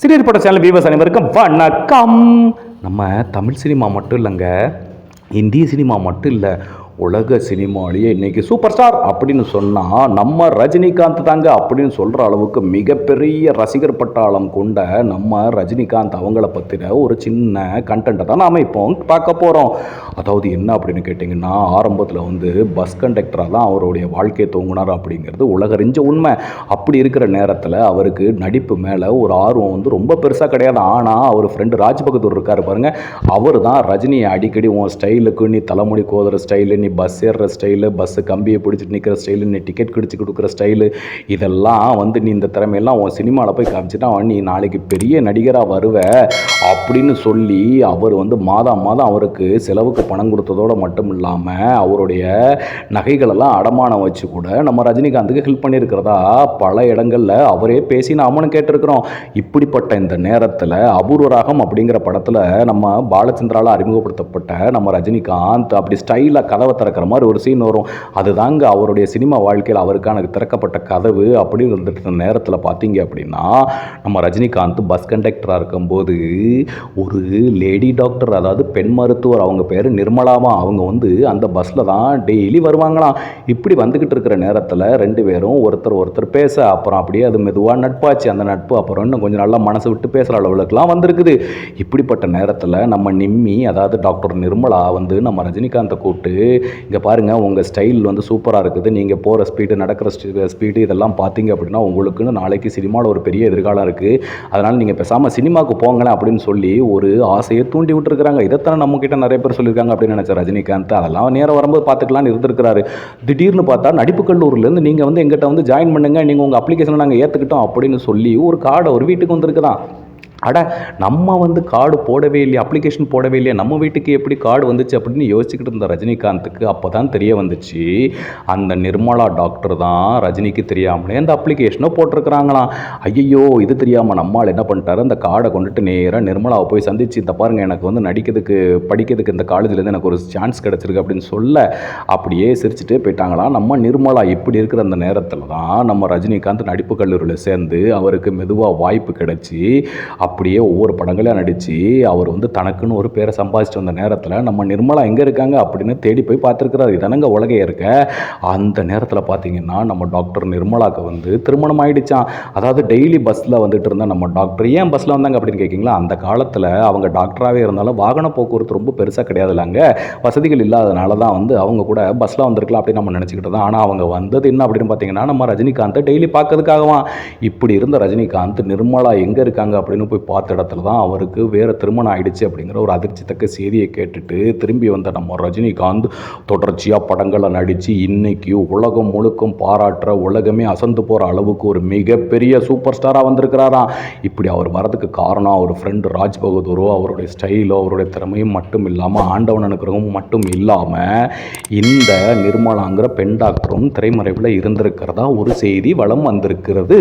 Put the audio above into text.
Serial பட channel viewers அனைவருக்கும் வணக்கம். நம்ம தமிழ் சினிமா மட்டும் இல்லைங்க இந்திய சினிமா மட்டும் இல்லை உலக சினிமாலேயே இன்றைக்கி சூப்பர் ஸ்டார் அப்படின்னு சொன்னால் நம்ம ரஜினிகாந்த் தாங்க அப்படின்னு சொல்கிற அளவுக்கு மிகப்பெரிய ரசிகர் பட்டாளம் கொண்ட நம்ம ரஜினிகாந்த் அவங்கள பற்றின ஒரு சின்ன கண்டென்ட்டை தான் நாம் இப்போ பார்க்க போகிறோம் அதாவது என்ன அப்படின்னு கேட்டிங்கன்னா ஆரம்பத்தில் வந்து பஸ் கண்டக்டராக தான் அவருடைய வாழ்க்கையை தூங்கினார் அப்படிங்கிறது உலகறிஞ்ச உண்மை. அப்படி இருக்கிற நேரத்தில் அவருக்கு நடிப்பு மேலே ஒரு ஆர்வம் வந்து ரொம்ப பெருசாக கிடையாது. ஆனால் அவர் ஃப்ரெண்டு ராஜ் பகதூர் இருக்கார் பாருங்கள் அவர் தான் ரஜினியை அடிக்கடி உன் ஸ்டைலுக்கு நீ தலைமுடி கோதுற ஸ்டைலு நீ பஸ் ஏறுற ஸ்டைலு பஸ்ஸு கம்பியை பிடிச்சிட்டு நிற்கிற ஸ்டைலு நீ டிக்கெட் கிடிச்சு கொடுக்குற ஸ்டைலு இதெல்லாம் வந்து நீ இந்த திறமையெல்லாம் உன் சினிமாவில் போய் காமிச்சிட்டா நீ நாளைக்கு பெரிய நடிகராக வருவ. அப்படின்னு சொல்லி அவர் வந்து மாதம் மாதம் அவருக்கு செலவுக்கு பணம் கொடுத்ததோடு மட்டும் இல்லாமல் அவருடைய நகைகளெல்லாம் அடமானம் வச்சு கூட நம்ம ரஜினிகாந்துக்கு ஹெல்ப் பண்ணியிருக்கிறதா பல இடங்களில் அவரே பேசி நாமளும் கேட்டிருக்கிறோம். இப்படிப்பட்ட இந்த நேரத்தில் அபூர்வராகம் அப்படிங்கிற படத்தில் நம்ம பாலச்சந்திரால் அறிமுகப்படுத்தப்பட்ட நம்ம ரஜினிகாந்த் அப்படி ஸ்டைலாக கதவை திறக்கிற மாதிரி ஒரு சீன் வரும். அதுதாங்க அவருடைய சினிமா வாழ்க்கையில் அவருக்கான திறக்கப்பட்ட கதவு அப்படின்னு நேரத்தில் பார்த்தீங்க அப்படின்னா நம்ம ரஜினிகாந்த் பஸ் கண்டக்டராக இருக்கும்போது ஒரு லேடி டாக்டர் அதாவது பெண் மருத்துவர் அவங்க பேர் நிர்மலாமா அவங்க வந்து அந்த பஸ்ஸில் தான் டெய்லி வருவாங்களாம். இப்படி வந்துக்கிட்டு இருக்கிற நேரத்தில் ரெண்டு பேரும் ஒருத்தர் ஒருத்தர் பேச அப்புறம் அப்படியே அது மெதுவாக நட்பாச்சு. அந்த நட்பு அப்புறம் இன்னும் கொஞ்சம் நல்லா மனசு விட்டு பேசுகிற அளவுக்குலாம் வந்திருக்குது. இப்படிப்பட்ட நேரத்தில் நம்ம நிம்மி அதாவது டாக்டர் நிர்மலா வந்து நம்ம ரஜினிகாந்தை கூப்பிட்டு இங்கே பாருங்கள் உங்கள் ஸ்டைல் வந்து சூப்பராக இருக்குது. நீங்கள் போகிற ஸ்பீடு நடக்கிற ஸ்பீடு இதெல்லாம் பார்த்தீங்க அப்படின்னா உங்களுக்குன்னு நாளைக்கு சினிமாவில் ஒரு பெரிய எதிர்காலம் இருக்குது அதனால் நீங்கள் பேசாமல் சினிமாவுக்கு போங்களேன் அப்படின்னு சொல்லி ஒரு ஆசையை தூண்டி விட்டுருக்காங்க இதைத்தானே நம்மக்கிட்ட நிறைய பேர் சொல்லியிருக்காங்க அப்படின்னு நினச்ச ரஜினிகாந்த். அதெல்லாம் நேரம் வரும்போது பார்த்துக்கலான்னு இருந்திருக்கிறாரு. திடீர்னு பார்த்தா நடிப்பு கல்லூரிலேருந்து நீங்கள் வந்து எங்கிட்ட வந்து ஜாயின் பண்ணுங்கள் நீங்கள் உங்கள் அப்ளிகேஷனை நாங்கள் ஏற்றுக்கிட்டோம் அப்படின்னு சொல்லி ஒரு கார்டை ஒரு வீட்டுக்கு வந்திருக்குதான். அட நம்ம வந்து கார்டு போடவே இல்லையா? அப்ளிகேஷன் போடவே இல்லையா? நம்ம வீட்டுக்கு எப்படி கார்டு வந்துச்சு அப்படின்னு யோசிச்சுக்கிட்டு இருந்த ரஜினிகாந்துக்கு அப்போ தான் தெரிய வந்துச்சு. அந்த நிர்மலா டாக்டர் தான் ரஜினிக்கு தெரியாமலே அந்த அப்ளிகேஷனை போட்டிருக்கிறாங்களாம். ஐயோ இது தெரியாமல் நம்மால் என்ன பண்ணிட்டாரு? அந்த கார்டை கொண்டுட்டு நேராக நிர்மலாவை போய் சந்திச்சு இந்த பாருங்கள் எனக்கு வந்து நடிக்கிறதுக்கு படிக்கிறதுக்கு இந்த காலேஜ்லேருந்து எனக்கு ஒரு சான்ஸ் கிடச்சிருக்கு அப்படின்னு சொல்ல அப்படியே சிரிச்சுட்டு போயிட்டாங்களாம் நம்ம நிர்மலா இப்படி இருக்கிற அந்த நேரத்தில் தான் நம்ம ரஜினிகாந்த் நடிப்பு கல்லூரியில் சேர்ந்து அவருக்கு மெதுவாக வாய்ப்பு கிடைச்சி அப்படியே ஒவ்வொரு படங்களையும் நடித்து அவர் வந்து தனக்குன்னு ஒரு பேரை சம்பாதிச்சிட்டு வந்த நேரத்தில் நம்ம நிர்மலா எங்கே இருக்காங்க அப்படின்னு தேடி போய் பார்த்துருக்குறாரு. இதனங்க உலகே இருக்க. அந்த நேரத்தில் பார்த்தீங்கன்னா நம்ம டாக்டர் நிர்மலாவுக்கு வந்து திருமணம் ஆகிடுச்சான் அதாவது டெய்லி பஸ்ஸில் வந்துட்டு இருந்தால் நம்ம டாக்டர் ஏன் பஸ்ஸில் வந்தாங்க அப்படின்னு கேட்கிங்களா அந்த காலத்தில் அவங்க டாக்டராகவே இருந்தாலும் வாகன போக்குவரத்து ரொம்ப பெருசாக கிடையாதுல்ல அங்கே வசதிகள் இல்லாதனால தான் வந்து அவங்க கூட பஸ்ஸில் வந்திருக்கலாம் அப்படின்னு நம்ம நினச்சிக்கிட்டு தான் ஆனால் அவங்க வந்தது என்ன அப்படின்னு பார்த்தீங்கன்னா நம்ம ரஜினிகாந்தை டெய்லி பார்க்கறதுக்காகவான் இப்படி இருந்த ரஜினிகாந்த் நிர்மலா எங்கே இருக்காங்க அப்படின்னு போய் பார்த்த இடத்துல தான் அவருக்கு வேறு திருமணம் ஆயிடுச்சு அப்படிங்கிற ஒரு அதிர்ச்சித்தக்க செய்தியை கேட்டுட்டு திரும்பி வந்த நம்ம ரஜினிகாந்த் தொடர்ச்சியாக படங்களை நடித்து இன்றைக்கி உலகம் முழுக்கும் பாராட்டுற உலகமே அசந்து போகிற அளவுக்கு ஒரு மிகப்பெரிய சூப்பர் ஸ்டாராக வந்திருக்கிறாராம் இப்படி அவர் வரதுக்கு காரணம் அவர் ஃப்ரெண்டு ராஜ் பகதூரோ அவருடைய ஸ்டைலோ அவருடைய திறமையும் மட்டும் இல்லாமல் ஆண்டவன் அனுக்கிறவும் மட்டும் இல்லாமல் இந்த நிர்மலாங்கிற பெண் டாக்டரும் திரைமறைவில் இருந்திருக்கிறதா ஒரு செய்தி வளம் வந்திருக்கிறது.